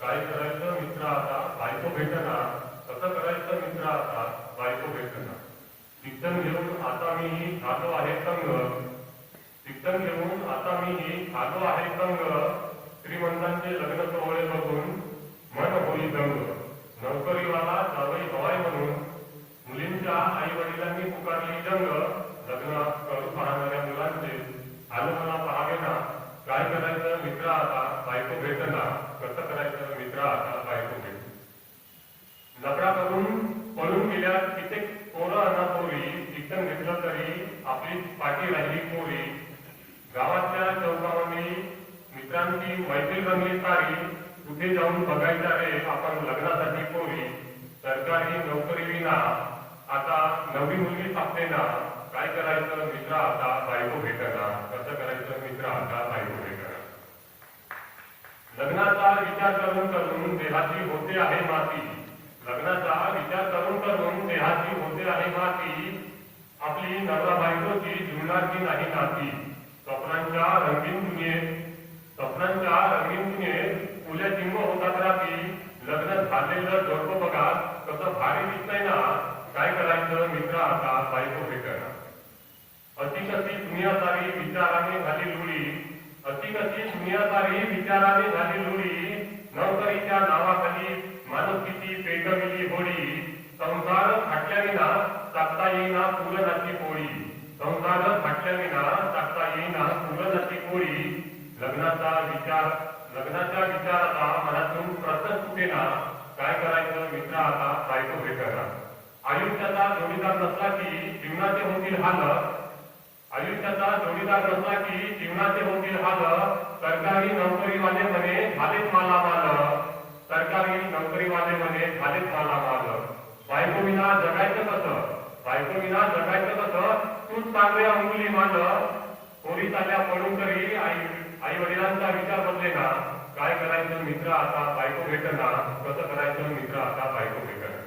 काय करायचं मित्र आता बायको भेटना कसं करायचं मित्र आता बायको भेटना. शिक्षण घेऊन आता मी खातो आहे संघ शिक्षण घेऊन आता मी खातो आहे संघ श्रीमंतांचे लग्न सोहळे बघून मन होई दंग. नोकरीवाला जावई हवाय म्हणून. मुलींच्या आई वडिलांनी पुकारली जंग. लग्न करू पाहणाऱ्या मुलांचे. आलं मला पाहावे ना काय करायचं मित्र आता? बायको भेटना. कसं करायचं? मित्र आता बायको भेट लफडा करून पळून गेल्या कित्येक पोरं अना पोरी शिक्षण घेतलं तरी आपली पाठी राहिली पोरी गावातल्या चौकामध्ये मित्रांची मैत्री बनली सारी. कुठे जाऊन बघायचा रे आपण लग्नासाठी पोरी सरकारी नोकरी विना. आता नवी मुलगी सापते ना काय करायचं मित्र आता? बायको भेटना. कसं करायचं मित्र आता? लग्नाचा विचार करून करून देहाची होते आहे माती. लग्नाचा विचार करून करून देहाची होते आहे माती. आपली नवरा बायकोची जुळणारची नाही नाती. स्वप्नांच्या रंगीन दुनियेत स्वप्नांच्या रंगीन दुनियेत फुल्या चिंब होतात रात्री लग्न झालेलं जोडपं बघा कसं भारी दिसतंय ना काय करायचं मित्र आता बायको भेटना अति कशी दुनिया सारी विचाराने झाली लुळी अति कशी विचाराने झाली लुळी नोकरीच्या नावाखाली माणुसकीची पेटविली होडी. संसार फाटल्याविना टाकता येईना पुरणाची पोळी. संसार फाटल्याविना टाकता येईना पुरणाची पोळी. लग्नाचा विचार लग्नाच्या विचाराचा मनातून प्रश्न सुटेना काय करायचं मित्र आता बायको भेटना आयुष्याचा जोडीदार नसला की जीवनाचे होतील हालत नोकरीवाले म्हणे झालेच मालामाल सरकारी नोकरीवाले म्हणे झालेच मालामाल बायको विना जगायचं कसं? बायको विना जगायचं कसं? तूच चांगले अंगुली मान पोरी चालल्या पडून तरी आई आई वडिलांचा विचार बदले ना. काय करायचं मित्र आता? बायको भेटना. कसं करायचं मित्र आता? बायको भेटना.